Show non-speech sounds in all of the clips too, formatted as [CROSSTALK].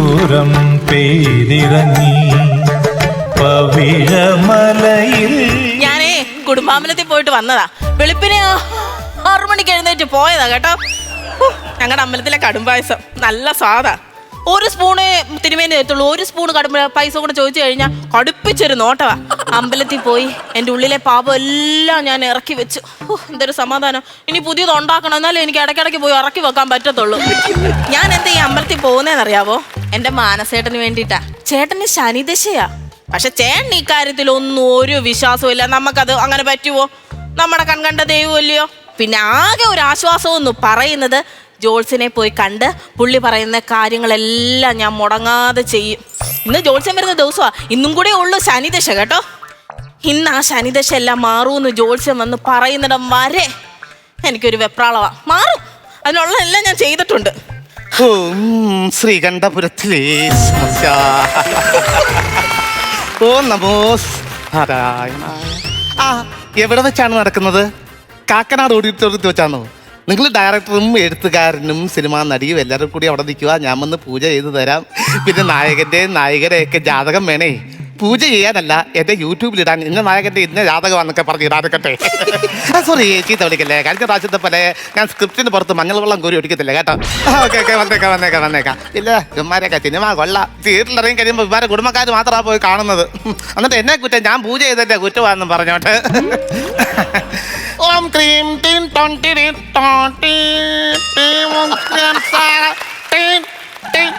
സിന്ദൂരം പെയ്തിറങ്ങി പവിഴമലയിൽ ഞാനേ കുടുംബാമ്പലത്തിൽ പോയിട്ട് വന്നതാ. വെളുപ്പിനെ ആറു മണിക്ക് എഴുന്നേറ്റ് പോയതാ കേട്ടോ. ഞങ്ങളുടെ അമ്പലത്തിലെ കടുംപായസം. നല്ല സ്വാദാ. ഒരു സ്പൂണ് തിരുമേനി തരത്തുള്ളൂ. ഒരു സ്പൂൺ കടുപ്പ പൈസ കൂടെ ചോദിച്ചു കഴിഞ്ഞാൽ കടുപ്പിച്ചൊരു നോട്ടവാ. അമ്പലത്തിൽ പോയി എന്റെ ഉള്ളിലെ പാപം എല്ലാം ഞാൻ ഇറക്കി വെച്ചു. എന്തൊരു സമാധാനം. ഇനി പുതിയത് ഉണ്ടാക്കണം എന്നാലും എനിക്ക് ഇടയ്ക്കിടയ്ക്ക് പോയി ഇറക്കി വെക്കാൻ പറ്റത്തുള്ളൂ. ഞാൻ എന്താ ഈ അമ്പലത്തിൽ പോകുന്നതെന്നറിയാവോ എന്റെ മാനസേട്ടന് വേണ്ടിയിട്ടാ. ചേട്ടന് ശനിദശയാ. പക്ഷെ ചേട്ടൻ ഇക്കാര്യത്തിൽ ഒന്നും ഒരു വിശ്വാസവും നമുക്കത് അങ്ങനെ പറ്റുമോ നമ്മുടെ കൺകണ്ട ദൈവമല്ലയോ? പിന്നെ ആകെ ഒരു ആശ്വാസം പറയുന്നത് ജോൾസിനെ പോയി കണ്ട് പുള്ളി പറയുന്ന കാര്യങ്ങളെല്ലാം ഞാൻ മുടങ്ങാതെ ചെയ്യും. ഇന്ന് ജോൾസൻ വരുന്ന ദിവസമാണ് ഇന്നും കൂടെ ഉള്ളു ശനിദശ കേട്ടോ. ഇന്ന് ആ ശനിദശ എല്ലാം മാറൂന്ന് ജോത്സ്യം വന്ന് പറയുന്നിടം വരെ എനിക്കൊരു വെപ്രാളവാ. മാറും. അതിനുള്ള എല്ലാം ഞാൻ ചെയ്തിട്ടുണ്ട്. ശ്രീകണ്ഠപുരത്തിലേ ആ എവിടെ വെച്ചാണ് നടക്കുന്നത്? കാക്കനാട് ഓഡിറ്റോറിയത്തിൽ വെച്ചാണോ? നിങ്ങൾ ഡയറക്ടറും എഴുത്തുകാരനും സിനിമാ നടിയും എല്ലാവരും കൂടി അവിടെ നിൽക്കുക. ഞാൻ വന്ന് പൂജ ചെയ്തു തരാം. പിന്നെ നായകന്റെ നായകരെയൊക്കെ ജാതകം വേണേ. പൂജ ചെയ്യാനല്ല എന്റെ യൂട്യൂബിലിടാൻ ഇന്ന നായകന്റെ ഇന്ന ജാതകമാണെന്നൊക്കെ പറഞ്ഞ് ഇടാതെക്കട്ടെ സോറി ചീത്ത വിളിക്കല്ലേ? കഴിഞ്ഞ പ്രാവശ്യത്തെ പോലെ ഞാൻ സ്ക്രിപ്റ്റിന് പുറത്ത് മഞ്ഞൾ വെള്ളം കോരി ഒടിക്കത്തില്ല കേട്ടോ. ഓക്കെ ഓക്കെ വന്നേക്കാം വന്നേക്കാം വന്നേക്കാം. ഇല്ല ഇവന്മാരൊക്കെ സിനിമ കൊള്ളാം. തിയേറ്ററിൽ ഇറങ്ങി കഴിയുമ്പോൾ ഇവരെ കുടുംബക്കാർ മാത്രമാണ് പോയി കാണുന്നത്. എന്നിട്ട് എന്നെ കുറ്റം ഞാൻ പൂജ ചെയ്തതിന്റെ കുറ്റമാണെന്നും പറഞ്ഞോട്ട്. ഓം ക്രീം ടീം ടോൺ ടിരി ടോൺ ടീ ടീ ഓം ക്രീം സാ ടീം ടീം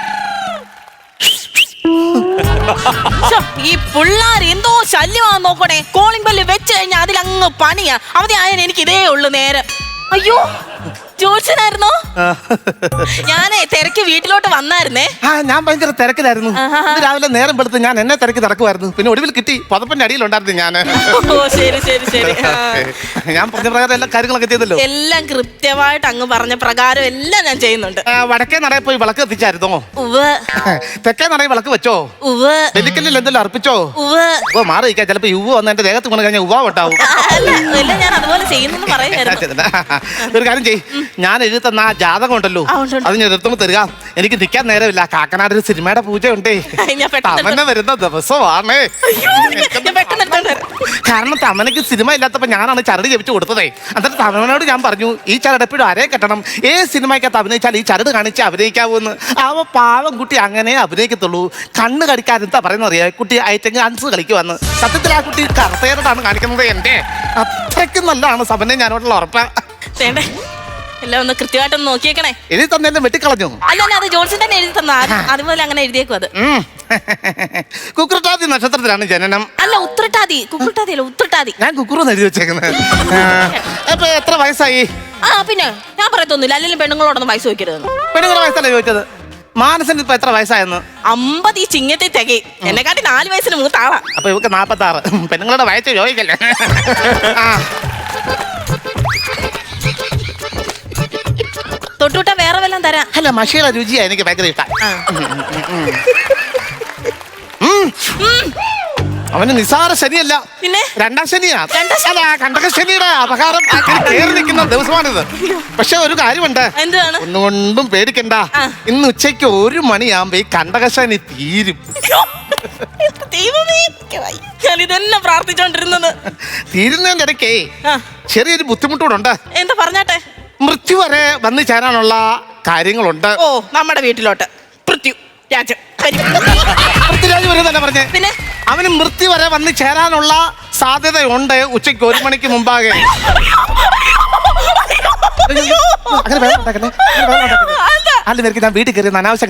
ഈ പിള്ളേർ എന്തോ ശല്യമാണെന്ന് നോക്കണേ. കോളിംഗ് ബെല്ല് വെച്ച് കഴിഞ്ഞാൽ അതിലങ്ങ് പണിയാ. അവധി ആയാലും എനിക്ക് ഇതേ ഉള്ളു നേരം. അയ്യോ ജോത്സനായിരുന്നോ ഞാനേ തിരക്ക് വീട്ടിലോട്ട് വന്നായിരുന്നേ. ആ ഞാൻ ഭയങ്കര തിരക്കിലായിരുന്നു. ഇന്ന് രാവിലെ നേരം പെടുത്ത് ഞാൻ എന്നെ തിരക്ക് തിരക്കുമായിരുന്നു പിന്നെ ഒടുവിൽ കിട്ടി പതപ്പന്റെ അടിയിലുണ്ടായിരുന്നു ഞാൻ. ഓ ശരി ശരി ശരി. ആ. ഞാൻ പറഞ്ഞ പ്രകാരം എല്ലാ കാര്യങ്ങളൊക്കെ ചെയ്തല്ലോ. എല്ലാം കൃത്യമായിട്ട് അങ്ങ് പറഞ്ഞ പ്രകാരം എല്ലാം ഞാൻ ചെയ്യുന്നുണ്ട്. ആ, വടക്കേ നടയിൽ പോയി വിളക്ക് എത്തിച്ചായിരുന്നോ ഉവ് തെക്കേ നടയിൽ വിളക്ക് വെച്ചോ? ഉവ് എന്തെല്ലാം അർപ്പിച്ചോ? ഉവ് ഉവ്വ മാറി നിൽക്കാൻ ചിലപ്പോ യുവ വന്ന് എന്റെ ദേഹത്ത് കൊണ്ട് കഴിഞ്ഞാൽ ഉവ്വ ഉണ്ടാവും. അല്ല എല്ലാം ഞാൻ അതുപോലെ ചെയ്യുന്നെന്ന് ഒരു കാര്യം ചെയ് ഞാൻ എഴുതി തന്ന ആ ജാതകം ഉണ്ടല്ലോ. ആ, ഉണ്ട്, ഉണ്ട്. അത് ഞാൻ എടുത്തു തരിക. എനിക്ക് നിൽക്കാൻ നേരമില്ല. കാക്കനാട് ഒരു സിനിമയുടെ പൂജ ഉണ്ടേ ഞാൻ പെട്ടെന്ന് തമന വരുന്ന ദിവസമാണ്. അയ്യോ, ഞാൻ പെട്ടെന്ന് എടുത്തോണ്ട് വരാം. കാരണം തമനക്ക് സിനിമ ഇല്ലാത്തപ്പോ ഞാനാണ് ചരട് ജപിച്ചു കൊടുത്തതേ. എന്നിട്ട് തമനോട് ഞാൻ പറഞ്ഞു ഈ ചരട് എപ്പോഴും ആരെ കെട്ടണം? ഏത് സിനിമയ്ക്കകത്ത് അഭിനയിച്ചാൽ ഈ ചരട് കാണിച്ച് അഭിനയിക്കാവൂന്ന്? അവ പാവം കുട്ടി അങ്ങനെ അഭിനയിക്കത്തുള്ളൂ. കണ്ണ് കടിക്കാൻ എന്താ പറയുന്ന അറിയാ കുട്ടി ഐറ്റങ്ങ് അൻസ് കളിക്കുവന്ന്. സത്യത്തിൽ ആ കുട്ടി കറുത്തേരടാണ് കാണിക്കുന്നത് എന്റെ. അത്രയ്ക്കും നല്ലതാണ് സമനെ ഞാനോടുള്ള ഉറപ്പ്. വേണ്ടേ? എല്ലാം ഒന്ന് കൃത്യമായിട്ടൊന്ന് നോക്കിയേക്കണേ. എഴുതി തന്നെ വെട്ടിക്കളഞ്ഞു. അല്ല അല്ല, അത് ജോൺസൺ തന്നെ എഴുതി തന്ന. അതുപോലെ അങ്ങനെ എഴുതിയേക്കും അത്. ഉം. [LAUGHS] കുക്കുറട്ടാതി നക്ഷത്രത്തിലാണ് ജനനം. അല്ല ഉത്രട്ടാതി. കുക്കുട്ടാതി അല്ല ഉത്രട്ടാതി. ഞാൻ കുക്കുറെന്ന് എഴുതി വെച്ചേക്കുന്നത്. അപ്പൊ എത്ര വയസ്സായി? ആ പിന്നെ ഞാൻ പറയത്തൊന്നുമില്ല. അല്ലെങ്കിൽ പെണ്ണുങ്ങളോടൊന്നും വയസ്സ് വെക്കരുതെന്ന് പെണ്ണുങ്ങളുടെ വയസ്സല്ലേ ചോദിച്ചത്? മാനസന് ഇപ്പൊ എത്ര വയസ്സായെന്ന്? അമ്പത് ഈ ചിങ്ങത്തെ തികയും. എന്നെക്കാട്ടി നാല് വയസ്സിന് മൂത്താളാ. അപ്പൊ ഇവക്ക് നാപ്പത്തി ആറ് പെണ്ണുങ്ങളുടെ വയസ്സ് ചോദിക്കല്ലേ? ആ തൊട്ടുവിട്ട വേറെ വല്ലതും തരാം. അല്ല മഷിയുടെ രുചിയാ എനിക്ക് ഭയങ്കര ഇഷ്ടം. അവന് നിസാര ശനിയല്ല. പിന്നെ? രണ്ടാം ശനിയാ. രണ്ടാം ശനി? അല്ല കണ്ടക ശനിയുടെ അപകാരം കയറി നിൽക്കുന്ന ദിവസമാണിത്. പക്ഷെ ഒരു കാര്യമുണ്ട്. എന്താണ്? ഒന്നുകൊണ്ടും പേടിക്കണ്ട. ആ. ഇന്ന് ഉച്ചയ്ക്ക് ഒരു മണിയാകുമ്പോ ഈ കണ്ടകശനി തീരും. ദൈവമേ. എനിക്ക് വയ്യ. ഞാൻ ഇതന്നെ പ്രാർത്ഥിച്ചോണ്ടിരുന്നത്? തീരുന്നതിന്റെ ഇടയ്ക്കേ ആ. ചെറിയൊരു ബുദ്ധിമുട്ടൂടുണ്ട് എന്താ പറഞ്ഞാട്ടെ? മൃത്യു വരെ വന്ന് ചേരാനുള്ള കാര്യങ്ങളുണ്ട്. ഓ നമ്മുടെ വീട്ടിലോട്ട്. പൃഥ്വി രാജൻ വരും. പൃഥ്വിരാജ് വരെ തന്നെ പറഞ്ഞേ. പിന്നെ? അവന് മൃത്യു വരെ വന്ന് ചേരാനുള്ള സാധ്യതയുണ്ട് ഉച്ചയ്ക്ക് ഒരു മണിക്ക് മുമ്പാകെ. അങ്ങനെ വേണം ഉണ്ടാക്കല്ലേ? അങ്ങനെ വേണം ഉണ്ടാക്കല്ലേ? അതാ. അല്ല നിനക്ക് ഞാൻ വീട്ടിൽ കയറി അനാവശ്യം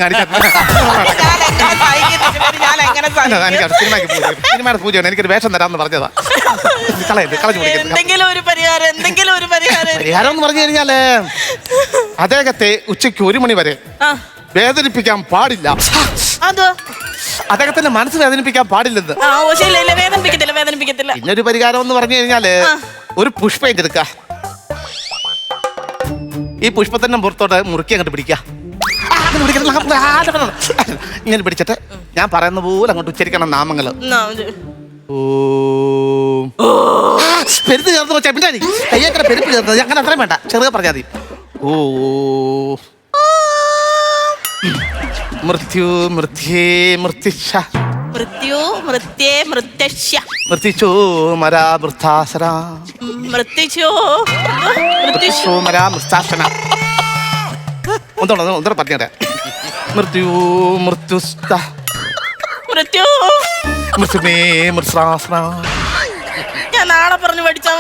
സിനിമയുടെ പൂജയാണ്. എനിക്കൊരു വേഷം തരാമെന്ന് പറഞ്ഞതാ. കളഞ്ഞു പിടിക്കുന്നത് എന്തെങ്കിലും ഒരു പരിഹാരം എന്തെങ്കിലും ഒരു പരിഹാരം പരിഹാരം എന്ന് പറഞ്ഞു കഴിഞ്ഞാൽ അദ്ദേഹത്തെ ഉച്ചയ്ക്ക് ഒരു മണി വരെ വേദനിപ്പിക്കാൻ പാടില്ല. അതോ? അദ്ദേഹത്തിന്റെ മനസ്സ് വേദനിപ്പിക്കാൻ പാടില്ലെന്ന്. വേദനിപ്പിക്കത്തില്ല വേദനിപ്പിക്കത്തില്ല. പിന്നൊരു പരിഹാരം എന്ന് പറഞ്ഞു കഴിഞ്ഞാൽ ഒരു പുഷ്പം എടുക്ക. ഈ പുഷ്പത്തിന്റെ പുറത്തോട്ട് മുറുക്കി അങ്ങോട്ട് പിടിക്കുക ആ, ആ, ഇങ്ങനെ പിടിച്ചിട്ട് ഞാൻ പറയുന്ന പോലെ അങ്ങോട്ട് ഉച്ചരിക്കണം നാമങ്ങൾ. ഓം. ആ, പെരുത്ത് ചേർത്ത് വെച്ചാ പിന്നെ കയ്യേക്കട പെരുപ്പ് ചേർത്ത് അങ്ങനെ അത്രയും വേണ്ട. ചെറുക പറഞ്ഞാൽ മതി. ഓ. മൃത്യു മൃത്യേ മൃത്യുഷ മൃത്യു മൃത്യേ മൃത്യശ്യ മൃത്യു മരാ വൃദ്ധാസന മൃത്യുശോ മൃത്യുശോ മൃത്യുച്ചോ മരാ ഒന്നോടെ ഒന്നോടെ പറഞ്ഞേ മൃത്യു മൃത്യുസ്ത. മൃത്യു. മൃത്യുമേ മൃത്സാസന. ഞാൻ നാളെ പറഞ്ഞു പഠിച്ചോ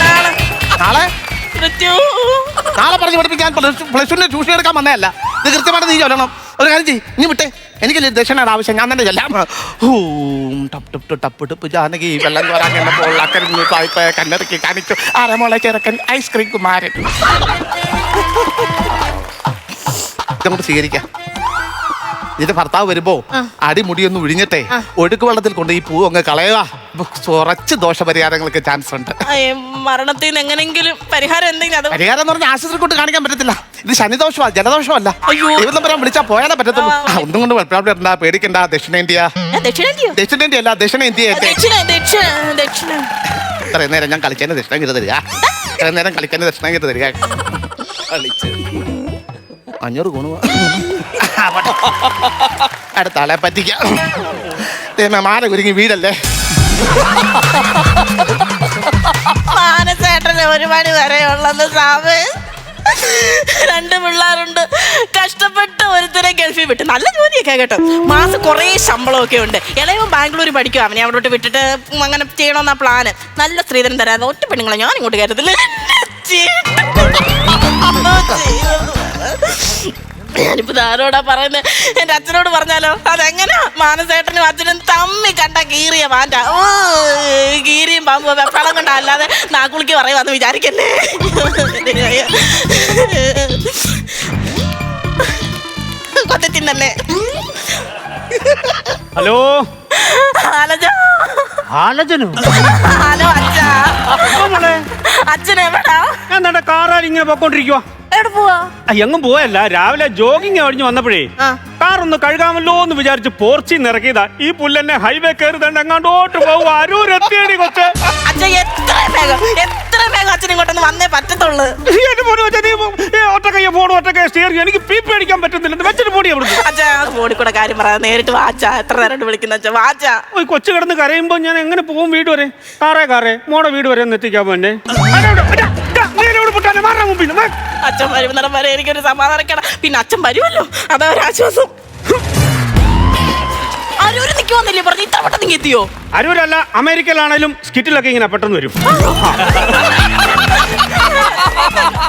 നാളെ. നാളെ? മൃത്യു. നാളെ പറഞ്ഞു പഠിപ്പിക്കാൻ പ്ലസ് ടുവിന്റെ ട്യൂഷൻ എടുക്കാൻ വന്നതല്ല. ഇത് കൃത്യമായിട്ട് നീ ചൊല്ലണം. ഒരു കാര്യം ചെയ്യ് നീ വിട്ടേ. എനിക്ക് ദക്ഷിണയുടെ ആവശ്യം ഞാൻ തന്നെ ചെല്ലാം. ഹൂം ടപ്പ് ടപ്പ് ടപ്പ് ടപ്പ് ജാനകി വെള്ളം കോരാൻ കണ്ടപ്പോൾ അക്കരഞ്ഞു പായ്പ കണ്ണിറക്കി കാണിച്ചു. ആരമോളെ ചെറുക്കൻ ഐസ്ക്രീം കുമാരൻ. ഇതങ്ങോട്ട് സ്വീകരിക്കാം. ഇതിന്റെ ഭർത്താവ് വരുമ്പോ അടിമുടിയൊന്ന് ഒഴിഞ്ഞിട്ടെ ഒഴുക്ക് വെള്ളത്തിൽ കൊണ്ട് ഈ പൂ അങ്ങ് കളയുക. കുറച്ച് ദോഷപരിഹാരങ്ങൾക്ക് ചാൻസ് ഉണ്ട്. മരണത്തിൽ നിന്ന് എങ്ങനെങ്കിലും പരിഹാരം എന്തെങ്കിലും പരിഹാരം എന്ന് പറഞ്ഞാൽ ആശുപത്രി കൊണ്ട് കാണിക്കാൻ പറ്റത്തില്ല. ഇത് ശനിദോഷമാ ജലദോഷമല്ല. ദൈവം പറയാൻ വിളിച്ചാൽ പോയാലേ പറ്റത്തുള്ളൂ. ഒന്നും കൊണ്ട് വെപ്രാപ്പിടണ്ട പേടിക്കണ്ട. ദക്ഷിണേന്ത്യ. ദക്ഷിണേന്ത്യ? അല്ല ദക്ഷിണേന്ത്യ ദക്ഷിണ ദക്ഷിണ ദക്ഷിണ. ഇത്രയും നേരം ഞാൻ കളിക്കാൻ ദക്ഷിണേന്ത്യ തരിക. ഇത്രയും നേരം കളിക്കാൻ ദക്ഷിണേന്ത്യ തരിക. കളിച്ച്. അഞ്ഞൂറ് ഗുണ അടുത്ത ആളെ പറ്റിക്കാം. മാല ഒരുങ്ങി വീടല്ലേ? മാനസേട്ടന് ഒരുപാട് വരെയുള്ളത് സാവ് രണ്ട് പിള്ളേരുണ്ട്. കഷ്ടപ്പെട്ട് ഒരുത്തരെ ഗൾഫിൽ വിട്ടു. നല്ല ജോലിയൊക്കെ കേട്ടോ. മാസം കുറേ ശമ്പളമൊക്കെ ഉണ്ട്. ഇളയവൻ ബാംഗ്ലൂർ പഠിക്കും. അവനെ അവിടോട്ട് വിട്ടിട്ട് അങ്ങനെ ചെയ്യണമെന്നാ പ്ലാന്. നല്ല സ്ത്രീധനം തരാതെ ഒറ്റ പെണ്ണുങ്ങളെ ഞാൻ ഇങ്ങോട്ട് കയറ്റത്തില്ല ഞാനിപ്പോ ആരോടാ പറയുന്നത് എന്റെ അച്ഛനോട് പറഞ്ഞാലോ? അതെങ്ങനെ? മാനസേട്ടനും അച്ഛനും തമ്മി കണ്ട കീറിയ മാറ്റ ഓ കീരിയും പാമ്പും വെപ്പളം കൊണ്ടാ അല്ലാതെ നാക്കുളിക്ക് പറയുവാന്ന് വിചാരിക്കല്ലേ? കൊത്തി തിന്നല്ലേ? ഹലോ? ഹലോ ആലോചനോ ഹലോ അച്ഛാ. അച്ഛൻ എവിടാ? ഞാൻ കാറാൽ ഇങ്ങനെ പൊക്കോണ്ടിരിക്കുവാ. എവിടെ പോവാ? ആ, എങ്ങും പോയല്ല രാവിലെ ജോഗിങ് കഴിഞ്ഞ് വന്നപ്പോഴേ ആ. കാർ ഒന്ന് കഴുകാമല്ലോ എന്ന് വിചാരിച്ച് പോർച്ചി നിറക്കിയതാ ഈ പുല്ലെന്നെ ഹൈവേ കയറി തന്നെ എങ്ങാണ്ടോട്ട് പോകും അരൂരെത്തിയടി കൊച്ച്. അച്ഛൻ എത്ര വേഗം എത്ര വേഗം അച്ഛൻ ഇങ്ങോട്ടൊന്ന് വന്നേ പറ്റത്തുള്ളൂ. എന്റെ മോനെ വെച്ചാ നീ ഏ, ഒറ്റക്കയ്യ ഫോൺ ഒറ്റക്കയ്യ സ്റ്റിയറിംഗ് എനിക്ക് പി അടിക്കാൻ പറ്റുന്നില്ല. വെച്ചിട്ട് പോടി അവിടുന്ന്. അച്ഛാ ഫോണിൽ കൂടെ കാര്യം പറയാം. നേരിട്ട് വാച്ചാ എത്ര നേരം വിളിക്കുന്ന അച്ഛാ? വാച്ചാ ഓ, ഈ കൊച്ചു കിടന്ന് കരയുമ്പോ ഞാൻ എങ്ങനെ പോകും വീട് വരെ? കാറേ കാറേ. മോടെ വീട് വരെ ഒന്ന് എത്തിക്കാൻ വേണ്ടേ മാറാൻ മുമ്പിൽ. അച്ഛൻ വരുന്നിടം വരെ എനിക്കൊരു സമാധാനക്കേട പിന്നെ അച്ഛൻ വരുമല്ലോ. അതാ ഒരു ആശ്വാസം. നിക്ക് വന്നില്ലേ പറഞ്ഞു ഇത്ര പെട്ടെന്ന് നീ എത്തിയോ? അരൂരല്ല അമേരിക്കയിലാണേലും സ്കിറ്റിലൊക്കെ ഇങ്ങനെ പെട്ടെന്ന് വരും.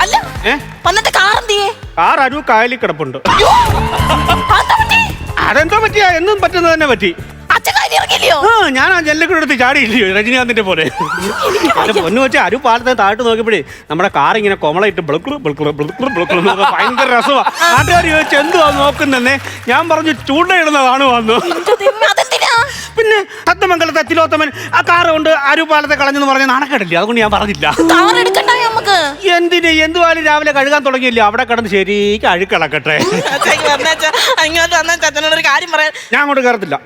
അല്ല ഏ? വന്നിട്ട് കാർ എന്തിയേ? കാർ അരു കായലിൽ കിടപ്പുണ്ട്. അതെന്തോ പറ്റിയാ? എന്നും പറ്റുന്നത് തന്നെ പറ്റി. ഞാൻ ആ ജനലിൽ എടുത്ത് ചാടിയില്ലയോ രജനീകാന്തിന്റെ പോലെ. എന്റെ പൊന്നു വെച്ചാൽ അരു പാലത്തെ താഴ്ത്ത് നോക്കിയപ്പോഴേ നമ്മുടെ കാർ ഇങ്ങനെ കൊമളയിട്ട് എന്നൊക്കെ ഭയങ്കര രസമാണ് നാട്ടുകാർ ചോദിച്ചു എന്തുവാ നോക്കുന്നെന്നെ? ഞാൻ പറഞ്ഞു ചൂണ്ടയിടുന്നതാണ് വന്നു പിന്നെ തത്തമംഗലത്തെ തിലോത്തമൻ ആ കാറ് കൊണ്ട് അരു പാലത്തെ കളഞ്ഞെന്ന് പറഞ്ഞ നാണക്കേടില്ല? അതുകൊണ്ട് ഞാൻ പറഞ്ഞില്ല. കാർ എടുക്കണ്ടായോ നമുക്ക്? എന്തിന്? എന്തുവാലും രാവിലെ കഴുകാൻ തുടങ്ങിയില്ലേ? അവിടെ കിടന്ന് ശരിക്ക് അഴുക്കളക്കട്ടെ അങ്ങോട്ട് ഒരു കാര്യം പറയാൻ ഞാൻ അങ്ങോട്ട് കയറത്തില്ല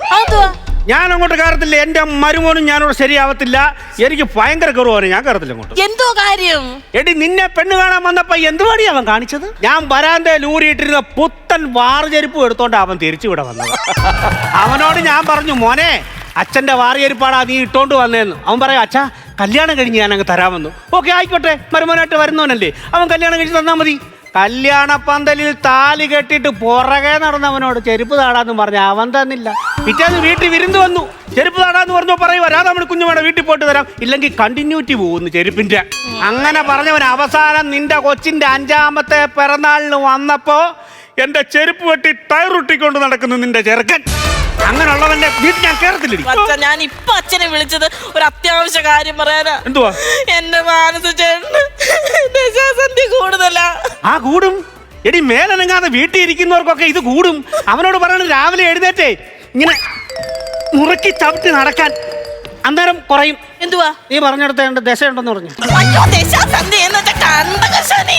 ഞാൻ അങ്ങോട്ട് കയറത്തില്ല. എന്റെ മരുമോനും ഞാനോട് ശരിയാവത്തില്ല. എനിക്ക് ഭയങ്കര കുറവാണ് ഞാൻ കയറത്തില്ല അങ്ങോട്ട്. എന്തോ കാര്യം? എടി നിന്നെ പെണ്ണ് കാണാൻ വന്നപ്പോ എന്തുവാടി അവൻ കാണിച്ചത്? ഞാൻ വരാന്റെ ലൂരിയിട്ടിരുന്ന പുത്തൻ വാറുചെരുപ്പ് എടുത്തോണ്ട് അവൻ തിരിച്ചു ഇവിടെ വന്നത്. അവനോട് ഞാൻ പറഞ്ഞു മോനെ അച്ഛന്റെ വാറിയരിപ്പാടാ നീ ഇട്ടോണ്ട് വന്നേന്ന്. അവൻ പറയാ അച്ഛാ കല്യാണം കഴിഞ്ഞ് ഞാൻ അങ്ങ് തരാമെന്നു. ഓക്കെ ആയിക്കോട്ടെ. മരുമോനായിട്ട് വരുന്നവനല്ലേ. അവൻ കല്യാണം കഴിച്ച് തന്നാ മതി. കല്യാണ പന്തലിൽ താലി കെട്ടിട്ട് പുറകെ നടന്നവനോട് ചെരുപ്പ് താടാന്ന് പറഞ്ഞ അവൻ തന്നില്ല. പിറ്റേന്ന് വീട്ടിൽ വിരുന്ന് വന്നു. ചെരുപ്പ് താടാന്ന് പറഞ്ഞു പറയുക നമ്മൾ കുഞ്ഞുമേടെ വീട്ടിൽ പോയിട്ട് തരാം. ഇല്ലെങ്കിൽ കണ്ടിന്യൂറ്റി പോകുന്നു ചെരുപ്പിന്റെ അങ്ങനെ പറഞ്ഞവൻ അവസാനം നിന്റെ കൊച്ചിന്റെ അഞ്ചാമത്തെ പിറന്നാളിന് വന്നപ്പോ എന്റെ ചെരുപ്പ് വെട്ടി ടയറുട്ടിക്കൊണ്ട് നടക്കുന്നു നിന്റെ ചെറുക്കൻ. അങ്ങനെയുള്ളവന്റെ വീട്ടിൽ ഞാൻ കേറത്തില്ല ഞാൻ ഇപ്പൊ അച്ഛനെ വിളിച്ചത് ഒരു അത്യാവശ്യ കാര്യം പറയാനാ. എന്തുവാ? എന്റെ മാനസ ചേട്ടന്. ആ കൂടും. എടി മേലനങ്ങാതെ വീട്ടിൽ ഇരിക്കുന്നവർക്കൊക്കെ ഇത് കൂടും. അവനോട് പറയണത് രാവിലെ എഴുന്നേറ്റേ. ഇങ്ങനെ മുറുക്കി ചവിട്ടി നടക്കാൻ അന്നേരം കുറയും. എന്തുവാ? നീ പറഞ്ഞെടുത്ത എന്റെ ദശയുണ്ടെന്ന് പറഞ്ഞു. അയ്യോ ദശാസന്ധി എന്ന് വെച്ചാ കണ്ടകശനി.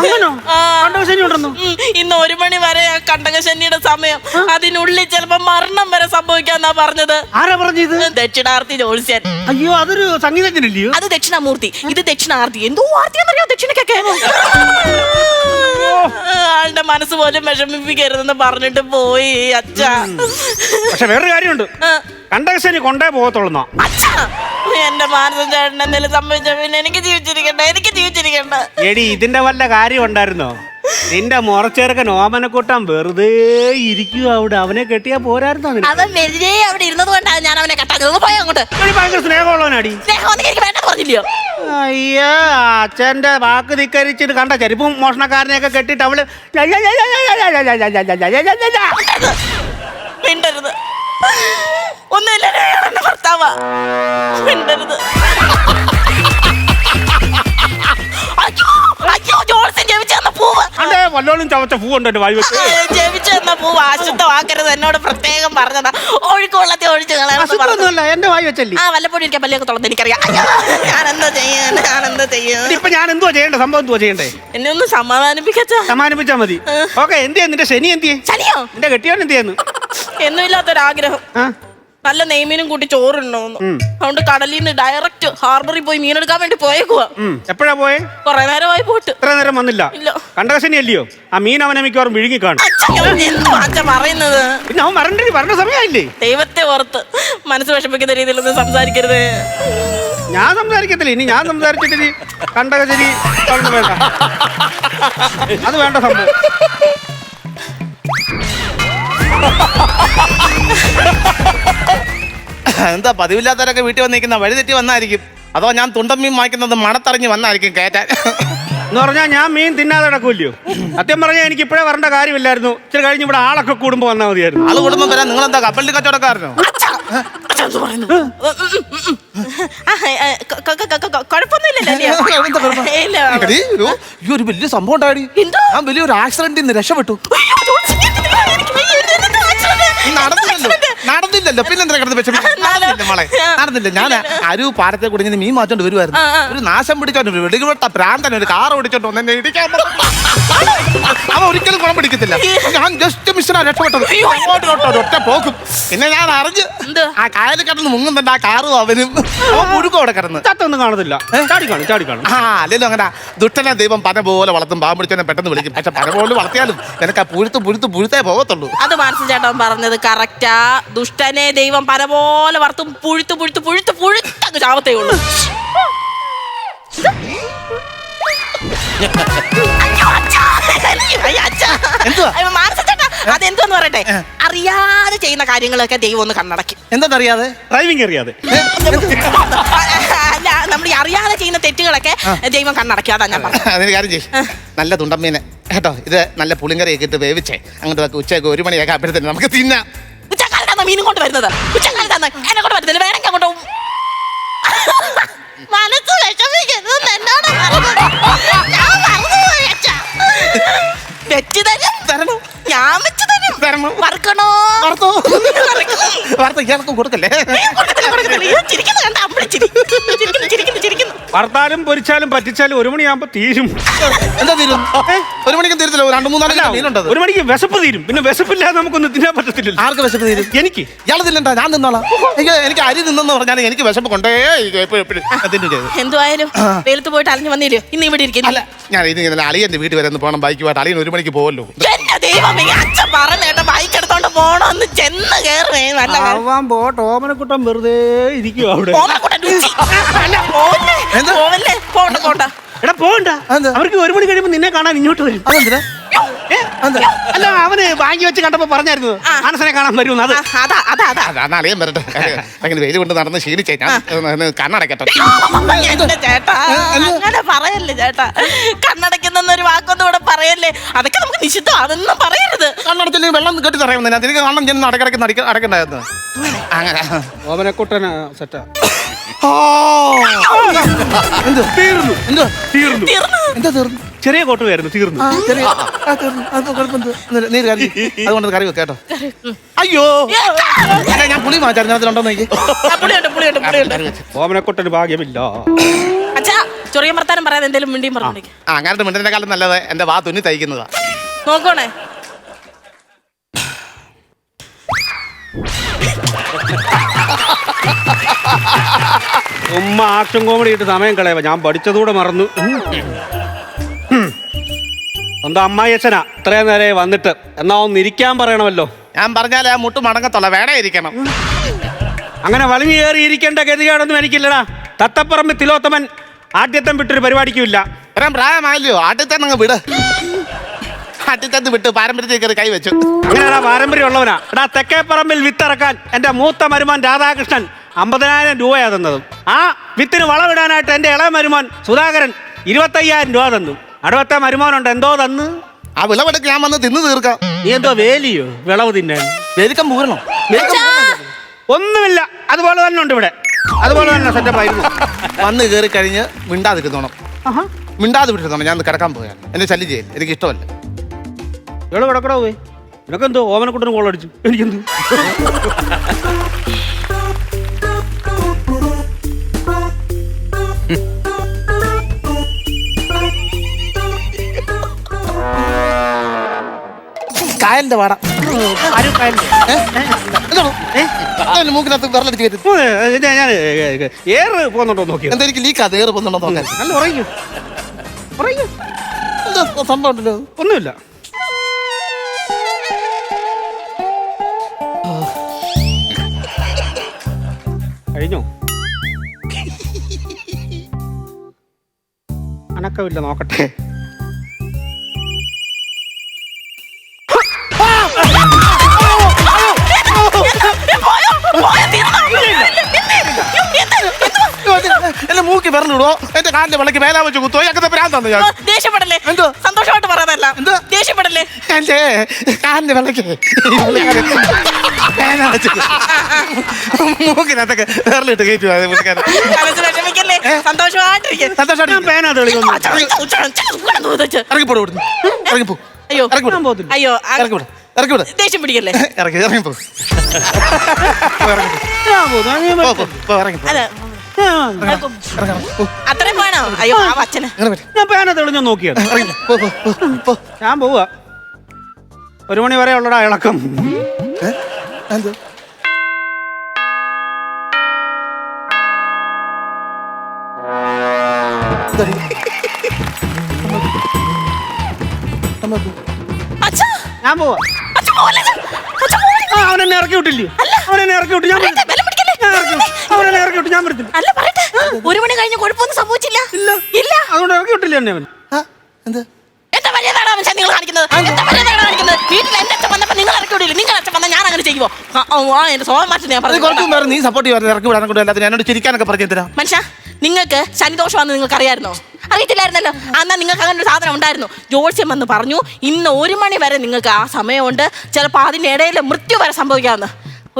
അങ്ങനോ? ആ. കണ്ടകശനി ഉണ്ടെന്നു? ഉം, ഇന്ന് ഒരു മണി വരെ കണ്ടകശനിയുടെ സമയം. അതിനുള്ളിൽ ചിലപ്പോ മരണം വരെ സംഭവിക്കാന്നാ പറഞ്ഞത്. ആരാ പറഞ്ഞത്? ദക്ഷിണാർത്തി ജോത്സ്യൻ. അയ്യോ അതൊരു സംഗീതജ്ഞനല്ലയോ? അത് ദക്ഷിണാമൂർത്തി. ഇത് ദക്ഷിണാർത്തി. എന്തോ ആർത്തി എന്നറിയാം? ദക്ഷിണക്കൊക്കെ ആളുടെ മനസ്സ് പോലും വിഷമിപ്പിക്കരുതെന്ന് പറഞ്ഞിട്ട് പോയി അച്ഛ. പക്ഷെ വേറൊരു കാര്യമുണ്ട്. കണ്ടകശനി കൊണ്ടേ പോകത്തുള്ളൂ അച്ഛ. എന്റെ മാനസം ചേട്ടൻ എന്തെങ്കിലും സംഭവിച്ച പിന്നെ എനിക്ക് ജീവിച്ചിരിക്കണ്ട എനിക്ക് ജീവിച്ചിരിക്കണ്ട എടി ഇതിന്റെ വല്ല കാര്യം ഉണ്ടായിരുന്നോ നിന്റെ മുറച്ചേർക്കൻ ഓമനക്കൂട്ടം വെറുതെ ഇരിക്കുക അവിടെ അവനെ കെട്ടിയാ പോരായിരുന്നോ നിനക്ക്? അവൻ വെറുതെ അവിടെ ഇരുന്നത് കൊണ്ടാണ് ഞാൻ അവനെ കെട്ടാക്കുന്നത് പോയ അങ്ങോട്ട് ഭയങ്കര സ്നേഹമുള്ളവനാടി സ്നേഹമൊന്നും എനിക്ക് വേണ്ട പറഞ്ഞില്ലയോ അയ്യോ അച്ഛന്റെ വാക്ക് ധിക്കരിച്ചിട്ട് കണ്ട ചെരുപ്പും മോഷണക്കാരനെയൊക്കെ കെട്ടിട്ട് അവൾ മിണ്ടരുത് ഒന്നുമില്ല എന്റെ ഭർത്താവാ മിണ്ടരുത് അയ്യോ അയ്യോ ജോൾസൻ ജപിച്ചു തന്ന പൂവ്. അതെ വല്ലോളും ചവച്ച പൂ ഉണ്ട് എന്റെ വായി വെച്ച്. ജപിച്ചു തന്ന പൂവ് അശുദ്ധമാക്കരുത് എന്നോട് പ്രത്യേകം പറഞ്ഞതാ. ഒഴുക്ക് വെള്ളത്തെ ഒഴിച്ച് കളയാൻ പറഞ്ഞു. അസുഖമൊന്നുമല്ല എന്റെ വായി വെച്ചല്ലേ? ആ വല്ലപ്പോഴും എനിക്ക് പല്ലിയൊക്കെ തുറന്ന് എനിക്കറിയാം. അയ്യോ, ഞാനെന്താ ചെയ്യാൻ ഞാനെന്താ ചെയ്യാൻ ഇപ്പൊ ഞാൻ എന്തോ ചെയ്യണ്ടേ? സംഭവം എന്തോ ചെയ്യണ്ടേ? എന്നെ ഒന്ന് സമാധാനിപ്പിക്കച്ചാ. സമാനിപ്പിച്ചാ മതി. ഓക്കെ എന്തിയാ നിന്റെ ശനി എന്തിയെ ശനിയോ? നിന്റെ കെട്ടിയവൻ എന്തിയെന്ന് എന്നുമില്ലാത്തൊരാഗ്രഹം. ആ. നല്ല നെയ്മീനും കൂട്ടി ചോറുണ്ടോന്ന് അതുകൊണ്ട് കടലിൽ നിന്ന് ഡയറക്റ്റ് ഹാർബറിൽ പോയി മീനെടുക്കാൻ വേണ്ടി പോയേക്കുവാ. എപ്പോഴാ പോയെ? കൊറേ നേരമായി പോയിട്ട്. ഇത്ര നേരം വന്നില്ല. ഇല്ല. കണ്ടകശനി അല്ലയോ ആ മീൻ അവനെ മിക്കവാറും വിഴുങ്ങി കാണും. പറയുന്നത്? പിന്നെ അവൻ വരണ്ടേ വരേണ്ട സമയമായില്ലേ? ദൈവത്തെ ഓർത്ത് മനസ്സ് വിഷമിക്കുന്ന രീതിയിലൊന്നും സംസാരിക്കരുത്. ഞാൻ സംസാരിക്കത്തില്ല ഇനി ഞാൻ സംസാരിച്ചിട്ട് കണ്ടകശനി വേണ്ട. അത് വേണ്ട സംഭവം. എന്താ പതിവില്ലാത്തവരൊക്കെ വീട്ടിൽ വന്നിരിക്കുന്ന വഴി തെറ്റി വന്നായിരിക്കും. അതോ ഞാൻ തുണ്ടമ്മീൻ വാങ്ങിക്കുന്നത് മണത്തറിഞ്ഞ് വന്നായിരിക്കും കയറ്റാൻ. എന്ന് പറഞ്ഞാൽ ഞാൻ മീൻ തിന്നാതെ കിടക്കൂല്ലോ സത്യം പറഞ്ഞാൽ എനിക്ക് ഇപ്പോഴേ വരേണ്ട കാര്യമില്ലായിരുന്നു. ഇച്ചിരി കഴിഞ്ഞ് ഇവിടെ ആളൊക്കെ കൂടുമ്പോൾ വന്നാൽ മതിയായിരുന്നു. ആൾ കൂടുമ്പോൾ തരാം നിങ്ങൾ എന്താ കപ്പലിൽ കച്ചവടക്കാരനോ കുഴപ്പമൊന്നുമില്ലല്ലോ ഈ ഒരു വലിയ സംഭവം ഉണ്ടായി? ഞാൻ വലിയൊരു ആക്സിഡന്റിൽ നിന്ന് രക്ഷപ്പെട്ടു. നടന്നില്ലല്ലോ. നടന്നില്ലല്ലോ. പിന്നെ എന്താ കിടന്ന് വിഷമിക്കുന്നത്? [LAUGHS] നടന്നില്ല മോളെ. നടന്നില്ല. ഞാൻ അരു പാടത്തെ കൂടി ഇങ്ങനെ മീൻ മാറ്റോണ്ട് വരുമായിരുന്നു ആ. ഒരു നാശം പിടിച്ചോണ്ട് വെടികൊട്ട പ്രാന്തന്നെ പ്രാന്തൻ ഒരു കാർ ഓടിച്ചോണ്ട് വന്ന് ഇടിക്കാൻ അവൻ ഒരിക്കലും ഗുണം പിടിക്കത്തില്ല. ഞാൻ ജസ്റ്റ് മിസ്സിനാ രക്ഷപ്പെട്ടത്. അങ്ങോട്ട് ഇങ്ങോട്ട് ഒറ്റ പോക്കും. പിന്നെ ഞാൻ അറിഞ്ഞ് ആ കായൽ കിടന്ന് മുങ്ങുന്നുണ്ട് ആ കാറും അവനും. മുഴുക്കും അവിടെ കിടന്ന്. ഒന്നും കാണത്തില്ല. ചാടി കാണും ചാടി കാണും. ആ അല്ലല്ലോ അങ്ങനെ ദുഷ്ടനെ ദൈവം പന പോലെ വളർത്തും. പാമ്പ് പിടിച്ചവനെ പെട്ടെന്ന് വിളിക്കും. പക്ഷെ പന പോലെ വളർത്തിയാലും നിനക്ക് ആ പുഴുത്ത് പുഴുത്ത് പുഴുത്തേ പോകത്തുള്ളൂ. അത് മാനസ ചേട്ടൻ പറഞ്ഞത് കറക്റ്റാ ദുഷ്ടനെ ദൈവം പന പോലെ വളർത്തും. പുഴുത്ത് പുഴുത്ത് പുഴുത്ത് പുഴുത്തങ്ങ് ചാവത്തേ ഉള്ളൂ. എന്തുവാ? അയ്യോ, മാനസ ചേട്ടാ അതെന്തോന്ന് പറയട്ടെ? അറിയാതെ ചെയ്യുന്ന കാര്യങ്ങളൊക്കെ ദൈവം ഒന്ന് കണ്ണടക്കി എന്താണെന്നറിയാതെ ഡ്രൈവിംഗ് അറിയാതെ. അല്ല നമ്മൾ ഈ അറിയാതെ ചെയ്യുന്ന തെറ്റുകളൊക്കെ ദൈവം കണ്ണടക്കി അതാ ഞാൻ പറഞ്ഞത്. അതിന് കാര്യം ചെയ് നല്ല തുണ്ടമ്മീനെ കേട്ടോ ഇത് നല്ല പുളിങ്കറിയൊക്കെ ഇട്ട് വേവിച്ചേ. അങ്ങോട്ട് വെക്ക് ഉച്ചയ്ക്ക് ഒരു മണിയൊക്കെ അപ്പോഴത്തേന് നമുക്ക് തിന്നാം. ഉച്ചക്കാലത്താണ് മീനും കൊണ്ട് വരുന്നത്. ഉച്ചക്കാലത്താണ് എന്നെ കൊണ്ട് വരുന്നില്ല വേറെ അങ്ങോട്ട്. മനസ്സ് വിഷമിക്കരുതെന്ന് എന്നോട് പറഞ്ഞത്. ഞാൻ അച്ഛാ. വെച്ച് തരും തരണം ഞാൻ വെച്ച് തരും. തരണം. വറുക്കണോ? വറുത്തോ? വാർത്ത ഇയാൾക്കും കൊടുക്കല്ലേ? ഏയ്, കൊടുക്കത്തില്ല, കൊടുക്കത്തില്ല. അയ്യോ, ചിരിക്കുന്നത് കണ്ട. അമ്പളി ചിരിക്കുന്നു ചിരിക്കുന്നു ചിരിക്കുന്നു. വറുത്താലും പൊരിച്ചാലും പറ്റിച്ചാലും ഒരു മണിയാകുമ്പോ തീരും. എന്താ തീരും? ഒരു മണിക്കും തീരത്തില്ല. രണ്ടു മൂന്നാൽ മീനുണ്ടത് ഒരു മണിക്ക് വിശപ്പ് തീരും. പിന്നെ വിശപ്പില്ലാതെ നമുക്കൊന്നും തിന്നാൻ പറ്റത്തില്ലല്ലോ. ആർക്ക് വിശപ്പ് തീരും? എനിക്ക്. ഇയാൾ തിന്നണ്ട ഞാൻ തിന്നോളാം. എനിക്ക് എനിക്ക് അരി തിന്നെന്ന് പറഞ്ഞാൽ എനിക്ക് വിശപ്പ് കൊണ്ടേ ഇരിക്കും എപ്പോഴും എപ്പോഴും. ഞാൻ തിന്നു ചെയ്തു. എന്തുവായാലും വെയിലത്ത് പോയിട്ട് അലഞ്ഞു വന്നില്ലയോ ഇന്ന് ഇവിടെ ഇരിക്കുന്നു അല്ല ഞാൻ ഇത് ഇങ്ങനെ അളിയന്റെ വീട്ടിൽ വരെ ഒന്ന് പോകണം ബൈക്ക് പോയിട്ട് അളിയൻ ഒരു മണിക്ക് പോവല്ലോ. ദൈവമേ അച്ഛൻ പറഞ്ഞേട്ട ബൈക്ക് എടുത്തോണ്ട് പോണോന്ന് ചെന്ന് കേറുവേ നല്ല കാര്യം. ആവാൻ പോട്ട് ഓമനക്കുട്ടം വെറുതെ ഇരിക്കും അവിടെ ഓമനക്കുട്ടൻ രുചി. അല്ല, പോവല്ലേ? പോട്ടെ, പോണ്ട. എടാ പോണ്ട അവർക്ക് ഒരു മണി കഴിയുമ്പോ നിന്നെ കാണാൻ ഇങ്ങോട്ട് വരും. അതെന്താ? അല്ല അവന് ബാങ്കി വെച്ച് കണ്ടപ്പോ പറഞ്ഞായിരുന്നു. ആനസനെ മനസ്സിനെ കാണാൻ വരുമെന്ന്. അത് പറ്റട്ടെ അതാ, അതാ, അതാ. അതാണ് അളിയൻ വരട്ടെ. അങ്ങനെ വെയിൽ കൊണ്ട് നടന്ന് ശീലിച്ചേ ഞാൻ കണ്ണടക്കട്ടെ എന്റെ ചേട്ടാ അങ്ങനെ പറയല്ലേ ചേട്ടാ. കണ്ണടയ്ക്കുന്നൊരു വാക്കൊന്നും ഇവിടെ പറയല്ലേ. അതൊക്കെ നമുക്ക് നിഷിദ്ധം അതൊന്നും പറയരുത്. കണ്ണടച്ചില്ലെങ്കിൽ വെള്ളം കെട്ടി തറയുമ്പോൾ എനിക്ക് കണ്ണം ചെന്ന് അടക്കിടക്ക് അടക്കണ്ടായിരുന്നു അങ്ങനെ. ഓമനക്കുട്ടന സെറ്റാ. എന്ത്? തീർന്നു. എന്ത്? തീർന്നു. തീർന്നു? എന്താ തീർന്നു? ചെറിയ കോട്ട് വരുന്നു തീർന്നു. ആ, ചെറിയ ആ, തീർന്നു. അത് കുഴപ്പമെന്ത്? ഒന്നുമില്ല. നീ ഒരു കാര്യം ചെയ്യ്. അതുകൊണ്ട് കറി വെക്കാട്ടോ കേട്ടോ. അയ്യോ. അല്ല, ഞാൻ പുളി മാറ്റായിരുന്നു അതിലുണ്ടോ നോക്കി. ആ, പുളിയുണ്ട് പുളിയുണ്ട് പുളിയുണ്ട്. ഓമനക്കൊട്ടന് ഭാഗ്യമില്ല. അച്ഛാ ചെറിയ വർത്താനം പറയാതെ എന്തെങ്കിലും മിണ്ടിയും പറഞ്ഞു ആ മിണ്ടിന്റെ കാലം നല്ലത് എന്റെ വാ തുന്നി തയ്ക്കുന്നതാ. നോക്കണേ. [LAUGHS] ഉമ്മ ആക്ഷൻ കോമഡി ഇട്ട് സമയം കളയവ. ഞാൻ പഠിച്ചതൂടെ മറന്നു. സ്വന്തം അമ്മായിയച്ഛനാ. ഇത്രയും നേരെ വന്നിട്ട്. എന്നാ ഒന്ന് ഇരിക്കാൻ പറയണമല്ലോ. ഞാൻ പറഞ്ഞാലേ ആ മുട്ട് മടങ്ങത്തുള്ള. വേണേ ഇരിക്കണം. അങ്ങനെ വലിഞ്ഞു കയറി ഇരിക്കേണ്ട ഗതികേടൊന്നും എനിക്കില്ലടാ. തത്തപ്പറമ്പ് തിലോത്തമൻ ആദ്യത്തം വിട്ടൊരു പരിപാടിക്കുമില്ല വരാൻ പ്രായമായല്ലോ. ആട്ടിത്തന്നെ അങ്ങ് വിട്. ആട്ടിത്തന്ന് വിട്ട് പാരമ്പര്യത്തിൽ കയറി കൈ വെച്ചു അങ്ങനെയാ പാരമ്പര്യം ഉള്ളവനാ എടാ തെക്കേപ്പറമ്പിൽ വിത്തിറക്കാൻ എന്റെ മൂത്ത മരുമാൻ രാധാകൃഷ്ണൻ അമ്പതിനായിരം രൂപയാണ് തന്നതും. ആ വിത്തിന് വളവിടാനായിട്ട് എന്റെ ഇളയ മരുമോൻ സുധാകരൻ ഇരുപത്തയ്യായിരം രൂപ തന്നു. അടുത്ത മരുമോനുണ്ട് എന്തോ തന്ന്? ആ വിളവെടുക്ക് ഞാൻ വന്ന് തിന്നു തീർക്കാം. നീ എന്തോ വേലിയോ? വിളവ് തിന്നാൻ. വേലിക്കം പൂരണോ ഒന്നുമില്ല അതുപോലെ തന്നെ ഉണ്ട് ഇവിടെ. അതുപോലെ തന്നെ സെറ്റപ്പ് ആയിരുന്നു. വന്ന് കയറി കഴിഞ്ഞ് മിണ്ടാതിരുന്നോണം. മിണ്ടാതെ വിട്ടിരുന്നോണം ഞാൻ കിടക്കാൻ പോയാൽ എന്നെ ശല്യം ചെയ്യൽ എനിക്ക് ഇഷ്ടമല്ല. ഇവിടെ കിടക്കടോ പോയി? നിനക്കെന്തോ ഓമനക്കുട്ടന് കോളടിച്ചു. എനിക്കെന്ത്? [LAUGHS] കായലിന്റെ വാട? മൂക്കിനകത്ത് ഞാൻ ഏ, ഏറ് പോകുന്നുണ്ടോ നോക്കി എന്താ എനിക്ക് ലീക്കാ ഏറ് പോകുന്നുണ്ടോ നോക്കാൻ? നല്ല ഉറങ്ങു. ഉറങ്ങു. എന്താ സംഭവം ഉണ്ടല്ലോ? ഒന്നുമില്ല. കഴിഞ്ഞോ? അനക്കമില്ല നോക്കട്ടെ? എന്നെ മൂക്കി വിരലിടുവോ? എന്റെ കാലിന്റെ വിളക്ക് വേല വെച്ച് കുത്തോ ഞങ്ങൾക്ക് പ്രാന്താന്ന് തന്നു ഞാൻ എന്തോ? സന്തോഷമായിട്ട് പറയാതല്ല എന്തോ? ദേഷ്യപ്പെടല്ലേ? എന്റെ കാലിന്റെ വിളക്ക്. മൂക്കിനകത്തൊക്കെ വിരലിട്ട് കയറ്റി മനസ്സ് വിഷമിക്കല്ലേ സന്തോഷമായിട്ടിരിക്കും. സന്തോഷമായിട്ട് പേന തെളിയൊന്നും ഇറങ്ങിപ്പോ ഇവിടുന്ന്. ഇറങ്ങിപ്പോ. അയ്യോ ഇറങ്ങി പോകത്തില്ല. അയ്യോ ആ- ഇറക്കി ദേഷ്യം പിടിക്കല്ലേ? ഇറക്കി ഇറങ്ങാം പോ, അത്രയും വേണോ? അയ്യോ ആ അച്ഛന്. ഞാൻ പേന തെളിഞ്ഞു നോക്കിയത്. ഞാൻ പോവാ. ഒരു മണി വരെ ഉള്ളടാ ഇളക്കം. ഞാൻ പോവാ. അവനെന്നെ ഇറക്കി വിട്ടില്ലേ? അവനെന്നെ ഇറക്കി വിട്ടില്ല ഞാൻ ഞാൻ ഇറക്കി വിട്ടു. അവൻ എന്നെ ഇറക്കി വിട്ടു. ഞാൻ വരത്തില്ല അല്ല പറയട്ടെ. ഒരു മണി കഴിഞ്ഞ കുഴപ്പമൊന്നും സംഭവിച്ചില്ല. ഇല്ല. ഇല്ല. അതുകൊണ്ട് ഇറക്കി വിട്ടില്ല എന്നെ അവൻ. എന്ത്? എന്താ നിങ്ങൾ കാണിക്കുന്നത്? എന്താ മര്യാദയാണ് കാണിക്കുന്നത്? വീട്ടിൽ എന്റെ അച്ഛൻ വന്നപ്പോ നിങ്ങൾ ഇറക്കി വിടില്ല? നിങ്ങൾ അച്ഛൻ വന്ന ഞാൻ അങ്ങനെ ചെയ്യുമോ ആ, ആ, ആ എന്റെ സ്വഭാവം മാറ്റി ഞാൻ അത് പറഞ്ഞു കുറച്ചും നേരം നീ സപ്പോർട്ട് ചെയ്യാൻ ഇറക്കി വിടാൻ കൊണ്ട് എല്ലാത്തിനും എന്നോട് ചിരിക്കാനൊക്കെ പറഞ്ഞു എന്തിനാ മനുഷ്യ നിങ്ങൾക്ക് ശനിദോഷമാണെന്ന് നിങ്ങൾക്ക് അറിയായിരുന്നോ അറിയത്തില്ലായിരുന്നല്ലോ. അന്നാ നിങ്ങൾക്ക് അങ്ങനെ ഒരു സാധനം ഉണ്ടായിരുന്നു. ജോത്സ്യം വന്ന് പറഞ്ഞു ഇന്ന് ഒരു മണി വരെ നിങ്ങൾക്ക് ആ സമയമുണ്ട്. ചിലപ്പോൾ അതിന്റെ ഇടയിൽ മൃത്യു വരെ സംഭവിക്കാമെന്ന്.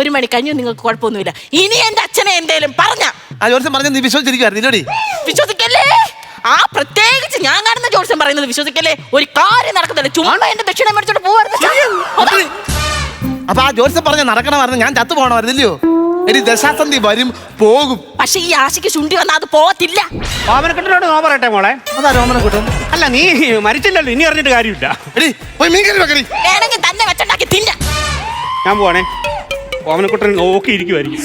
ഒരു മണി കഴിഞ്ഞു നിങ്ങൾക്ക് കുഴപ്പമൊന്നുമില്ല. ഇനി എന്റെ അച്ഛനെ എന്തേലും പറഞ്ഞ? ആ ജോത്സ്യം പറഞ്ഞ നീ വിശ്വസിച്ചിരിക്കുവായിരുന്നു വിശ്വസിക്കല്ലേ? ആ പ്രത്യേകിച്ച് ഞാൻ കാണുന്ന ജോത്സ്യം പറയുന്നത് വിശ്വസിക്കല്ലേ? ഒരു കാര്യം നടക്കുന്നില്ല ചുമ്മാ എന്റെ ദക്ഷിണ മേടിച്ചോട്ട് പോവായിരുന്നു അപ്പൊ ആ ജോത്സ്യം പറഞ്ഞ നടക്കണമായിരുന്നു ഞാൻ ചത്തു പോകണമായിരുന്നില്ലയോ ഇനി ദശാസന്ധി വരും പോകും. പക്ഷെ ഈ ആശയ്ക്ക് ചുണ്ടി വന്നാൽ അത് പോകത്തില്ല ഓമനക്കെട്ടിനോട് നോ പറയട്ടെ മോളെ? അതാ രോമനെ കൂട്ടം. അല്ല നീ മരിച്ചില്ലല്ലോ ഇനി അറിഞ്ഞിട്ട് കാര്യമില്ല. എടി പോയി മീൻ കറി വെക്കടി. വേണമെങ്കിൽ തന്നെ വെച്ചുണ്ടാക്കി തിന്ന. ഞാൻ പോവാണേ. ഓമനക്കുട്ടൻ നോക്കിയിരിക്കുമായിരിക്കും